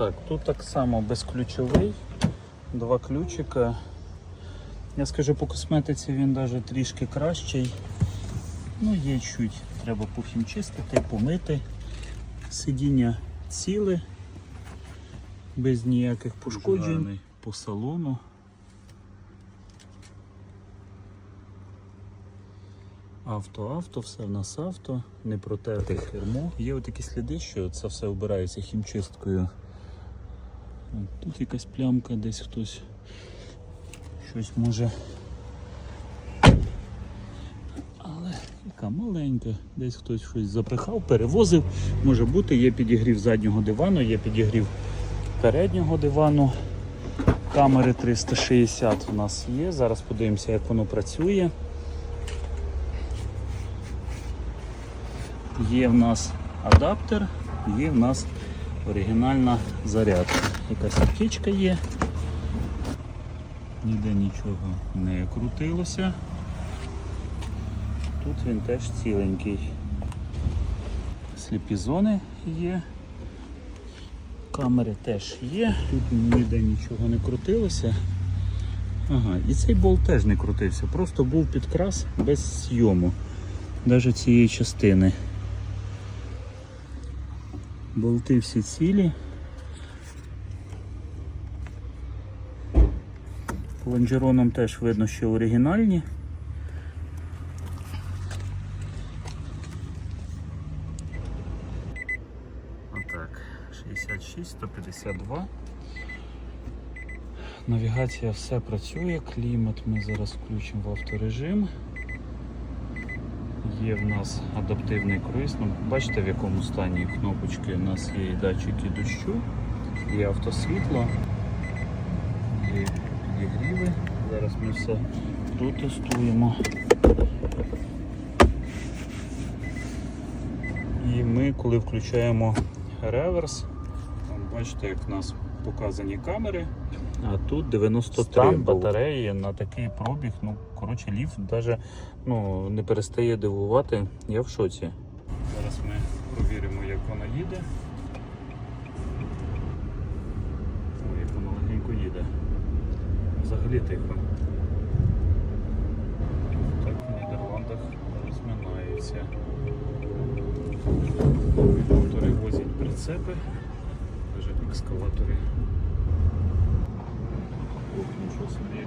Так, тут так само безключовий, два ключика. Я скажу, по косметиці він навіть трішки кращий. Ну, є чуть, треба чистити, помити. Сидіння ціле, без ніяких пошкоджень по салону. Авто-авто, все в нас авто, не протерте кермо. Є отакі сліди, що це все обирається хімчисткою. Тут якась плямка, десь хтось щось може. Але яка маленька, десь хтось щось запихав, перевозив. Може бути, є підігрів заднього дивану, є підігрів переднього дивану. Камери 360 у нас є. Зараз подивимося, як воно працює. Є в нас адаптер, є в нас оригінальна зарядка. Якась аптечка є. Ніде нічого не крутилося. Тут він теж ціленький. Сліпі зони є. Камери теж є. Тут ніде нічого не крутилося. Ага, і цей болт теж не крутився, просто був підкрас без зйому, навіть цієї частини. Болти всі цілі. По лонжеронам теж видно, що оригінальні. Отак, 66, 152. Навігація все працює, клімат ми зараз включимо в авторежим. Є в нас адаптивний круїз. Ну, бачите в якому стані кнопочки. У нас є і датчики дощу, є автосвітло, є підігріви. Зараз ми все протестуємо. І ми, коли включаємо реверс, бачите, як в нас показані камери. А тут 93 Стан батареї на такий пробіг. Ну, коротше, ліфт навіть ну, не перестає дивувати. Я в шоці. Зараз ми провіримо, як воно їде. Ой, як воно легенько їде. Взагалі тихо. Так в Нідерландах розминається. Мотори возять прицепи, навіть екскаватори. Ох, нічого собі.